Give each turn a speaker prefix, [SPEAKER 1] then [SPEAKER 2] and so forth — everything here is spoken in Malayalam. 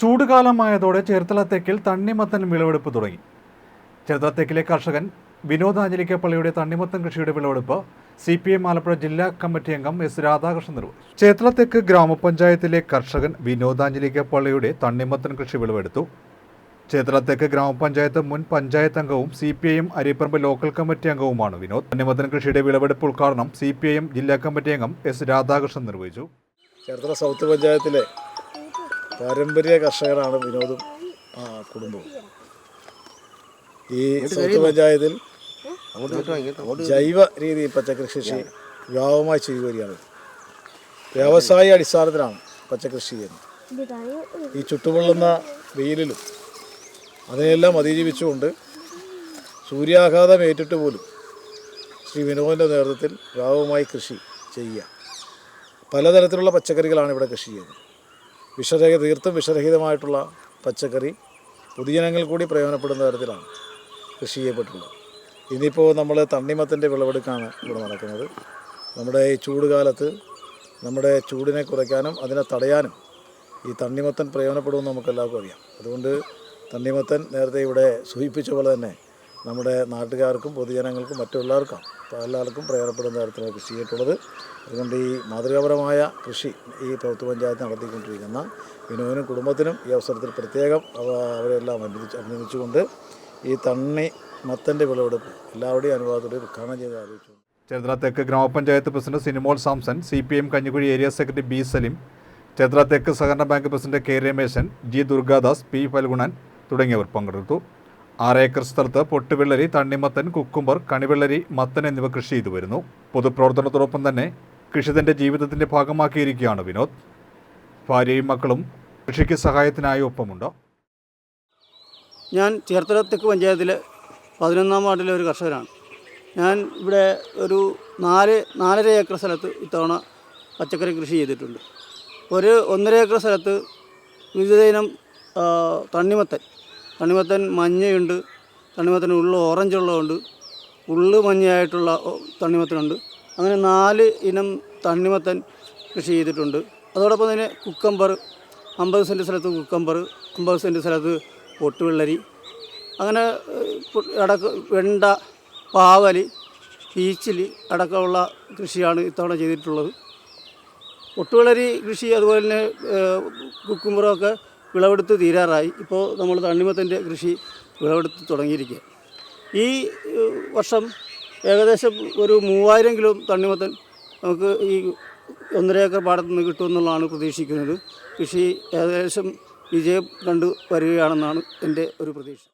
[SPEAKER 1] ചൂടുകാലമായതോടെ ചേർത്തല തെക്കിൽ തണ്ണിമത്തൻ വിളവെടുപ്പ് തുടങ്ങി. ചേർത്തല തെക്കിലെ കർഷകൻ വിനോദ് തണ്ണിമത്തൻ കൃഷിയുടെ വിളവെടുപ്പ് സി പി എം ആലപ്പുഴ ജില്ലാ കമ്മിറ്റി അംഗം എസ് രാധാകൃഷ്ണൻ നിർവഹിച്ചു. ചേർത്തല തെക്ക് ഗ്രാമപഞ്ചായത്തിലെ കർഷകൻ വിനോദ് ആഞ്ഞലിക്കപ്പള്ളിയുടെ തണ്ണിമത്തൻ കൃഷി വിളവെടുത്തു. ചേർത്തല തെക്ക് ഗ്രാമപഞ്ചായത്ത് മുൻ പഞ്ചായത്ത് അംഗവും C P I M Aripparamba local committee അംഗവുമാണ് Vinod. തണ്ണിമത്തൻ കൃഷിയുടെ വിളവെടുപ്പ് ഉദ്ഘാടനം സി പി ഐ എം ജില്ലാ കമ്മിറ്റി അംഗം എസ് രാധാകൃഷ്ണൻ നിർവഹിച്ചു.
[SPEAKER 2] ചേർത്തല സൗത്ത് പഞ്ചായത്തിലെ പാരമ്പര്യ കർഷകരാണ് വിനോദും ആ, കുടുംബവും. ഈ സൗത്ത് പഞ്ചായത്തിൽ ജൈവ രീതിയിൽ പച്ചക്കൃഷി കൃഷി വ്യാപകമായി ചെയ്തു വരികയാണ്. വ്യവസായ അടിസ്ഥാനത്തിലാണ് പച്ചക്കൃഷി ചെയ്യുന്നത്. ഈ ചുട്ടുപൊള്ളുന്ന വെയിലിലും അതിനെല്ലാം അതിജീവിച്ചുകൊണ്ട് സൂര്യാഘാതം ഏറ്റിട്ട് പോലും ശ്രീ വിനോദിന്റെ നേതൃത്വത്തിൽ വ്യാപകമായി കൃഷി ചെയ്യുക. പലതരത്തിലുള്ള പച്ചക്കറികളാണ് ഇവിടെ കൃഷി ചെയ്യുന്നത്. വിഷരഹിത തീർത്തും വിഷരഹിതമായിട്ടുള്ള പച്ചക്കറി പൊതുജനങ്ങൾ കൂടി പ്രയോജനപ്പെടുന്ന തരത്തിലാണ് കൃഷി ചെയ്യപ്പെട്ടുള്ളത് ഇനിയിപ്പോൾ നമ്മൾ തണ്ണിമത്തിന്റെ വിളവെടുക്കാണ് ഇവിടെ നടക്കുന്നത്. നമ്മുടെ ഈ ചൂട് കാലത്ത് നമ്മുടെ ചൂടിനെ കുറയ്ക്കാനും അതിനെ തടയാനും ഈ തണ്ണിമത്തൻ പ്രയോജനപ്പെടുമെന്ന് നമുക്കെല്ലാവർക്കും അറിയാം. അതുകൊണ്ട് തണ്ണിമത്തൻ നേരത്തെ ഇവിടെ സൂചിപ്പിച്ച പോലെ തന്നെ നമ്മുടെ നാട്ടുകാർക്കും പൊതുജനങ്ങൾക്കും മറ്റുള്ളവർക്കും എല്ലാവർക്കും പ്രയോജനപ്പെടുന്ന തരത്തിലാണ് കൃഷി ചെയ്തിട്ടുള്ളത് അതുകൊണ്ട് ഈ മാതൃകാപരമായ കൃഷി ഈ പ്രവൃത്തി പഞ്ചായത്ത് നടത്തിക്കൊണ്ടിരിക്കുന്ന വിനോദിനും കുടുംബത്തിനും ഈ അവസരത്തിൽ പ്രത്യേകം അവ- അവരെല്ലാം അഭിനന്ദിച്ച് അഭിനന്ദിച്ചുകൊണ്ട് ഈ തണ്ണി മത്തന്റെ വിളവെടുപ്പ് എല്ലാവരുടെയും അനുവാദത്തോടെ ഉദ്ഘാടനം ചെയ്ത് അറിയിച്ചു
[SPEAKER 1] ചേർത്തല തെക്ക് ഗ്രാമപഞ്ചായത്ത് president Sinimol Samson C P M Kanjikuzhi area secretary B Salim Cherthala തെക്ക് സഹകരണ bank president K Rameshan G Durgadas P Phalgunan തുടങ്ങിയവർ പങ്കെടുത്തു. ആറ് ഏക്കർ സ്ഥലത്ത് പൊട്ടുവെള്ളരി തണ്ണിമത്തൻ കുക്കുംബർ കണിവെള്ളരി മത്തൻ എന്നിവ കൃഷി ചെയ്തു വരുന്നു. പൊതുപ്രവർത്തനത്തോടൊപ്പം തന്നെ കൃഷി തന്റെ ജീവിതത്തിന്റെ ഭാഗമാക്കിയിരിക്കുകയാണ് വിനോദ്. ഭാര്യയും മക്കളും കൃഷിക്ക് സഹായത്തിനായി ഒപ്പമുണ്ട്.
[SPEAKER 3] ഞാൻ ചേർത്തല തെക്ക് പഞ്ചായത്തിലെ പതിനൊന്നാം വാർഡിലെ ഒരു കർഷകനാണ്. ഞാൻ ഇവിടെ ഒരു നാല് നാലര ഏക്കർ സ്ഥലത്ത് ഇത്തവണ പച്ചക്കറി കൃഷി ചെയ്തിട്ടുണ്ട്. ഒരു ഒന്നര ഏക്കർ സ്ഥലത്ത് വിവിധ ഇനം തണ്ണിമത്തൻ തണ്ണിമത്തൻ മഞ്ഞയുണ്ട് തണിമത്തൻ ഉള്ളു ഓറഞ്ച് ഉള്ളതുണ്ട് ഉള്ളു മഞ്ഞയായിട്ടുള്ള തണിമത്തനുണ്ട് അങ്ങനെ നാല് ഇനം തണ്ണിമത്തൻ കൃഷി ചെയ്തിട്ടുണ്ട്. അതോടൊപ്പം തന്നെ കുക്കമ്പർ അമ്പത് സെന്റ് സ്ഥലത്ത് കുക്കമ്പർ അമ്പത് സെന്റ് സ്ഥലത്ത് പൊട്ടുവെള്ളരി അങ്ങനെ അടക്ക വെണ്ട പാവലി പീച്ചിലി അടക്കമുള്ള കൃഷിയാണ് ഇത്തവണ ചെയ്തിട്ടുള്ളത്. പൊട്ടുവെള്ളരി കൃഷി അതുപോലെ തന്നെ കുക്കുമ്പറൊക്കെ വിളവെടുത്ത് തീരാറായി. ഇപ്പോൾ നമ്മൾ തണ്ണിമത്തന്റെ കൃഷി വിളവെടുത്ത് തുടങ്ങിയിരിക്കുക ഈ വർഷം ഏകദേശം ഒരു മൂവായിരം കിലോ തണ്ണിമത്തൻ നമുക്ക് ഈ ഒന്നര ഏക്കർ പാടത്ത് നിന്ന് കിട്ടുമെന്നുള്ളതാണ് പ്രതീക്ഷിക്കുന്നത്. കൃഷി ഏകദേശം വിജയം കണ്ടു വരികയാണെന്നാണ് എന്റെ ഒരു പ്രതീക്ഷ.